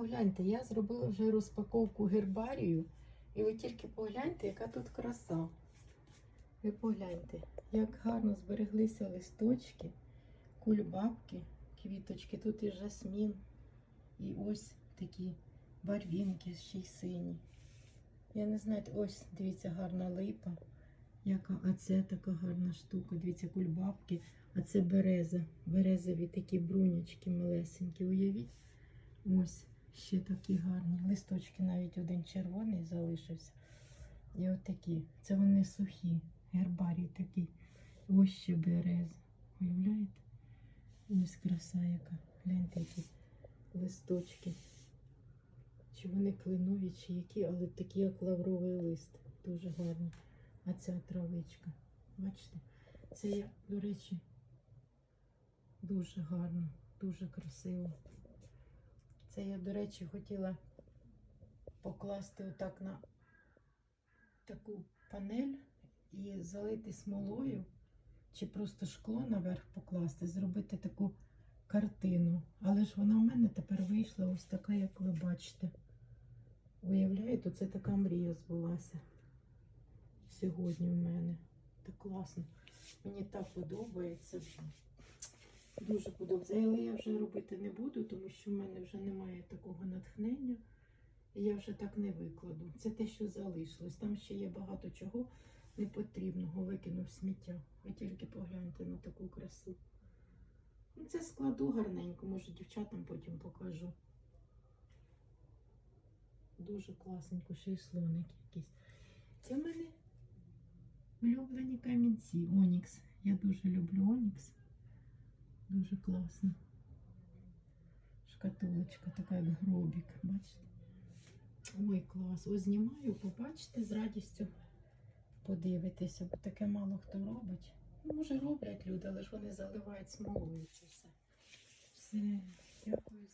погляньте, я зробила вже розпаковку гербарію. І ви тільки погляньте, яка тут краса. Ви погляньте, як гарно збереглися листочки, кульбабки, квіточки. Тут і жасмін. І ось такі барвінки ще й сині. Я не знаю, ось дивіться, гарна липа. Яка, а це така гарна штука. Дивіться, кульбабки. А це береза. Березові такі брунячки малесенькі. Уявіть. Ось ще такі гарні. Листочки навіть один червоний залишився. І от такі. Це вони сухі. Гербарій такий. Ось ще береза. Уявляєте? Ось краса яка. Гляньте, які листочки. Чи вони кленові, чи які, але такі, як лавровий лист. Дуже гарні. А ця травичка. Бачите? Це до речі, дуже гарно, дуже красиво. Це я, до речі, хотіла покласти отак на таку панель і залити смолою, чи просто шкло наверх покласти, зробити таку картину. Але ж вона в мене тепер вийшла ось така, як ви бачите. Уявляєте, це така мрія збулася сьогодні в мене. Так класно. Мені так подобається. Дуже подобається. Але я вже робити не буду, тому що в мене вже немає такого натхнення. І я вже так не викладу. Це те, що залишилось. Там ще є багато чого непотрібного, викинув сміття. Ви тільки погляньте на таку красу. Ну, Це складу гарненько, може дівчатам потім покажу. Дуже класненько, ще й слоник якийсь. Це в мене улюблені камінці. Онікс. Я дуже люблю Онікс. Дуже класно. Шкатулочка, така як гробік, бачите? Ой, клас. Ось знімаю, побачите, з радістю подивитися, бо таке мало хто робить. Ну, може, роблять люди, але ж вони заливають смолою це все. Все, дякую.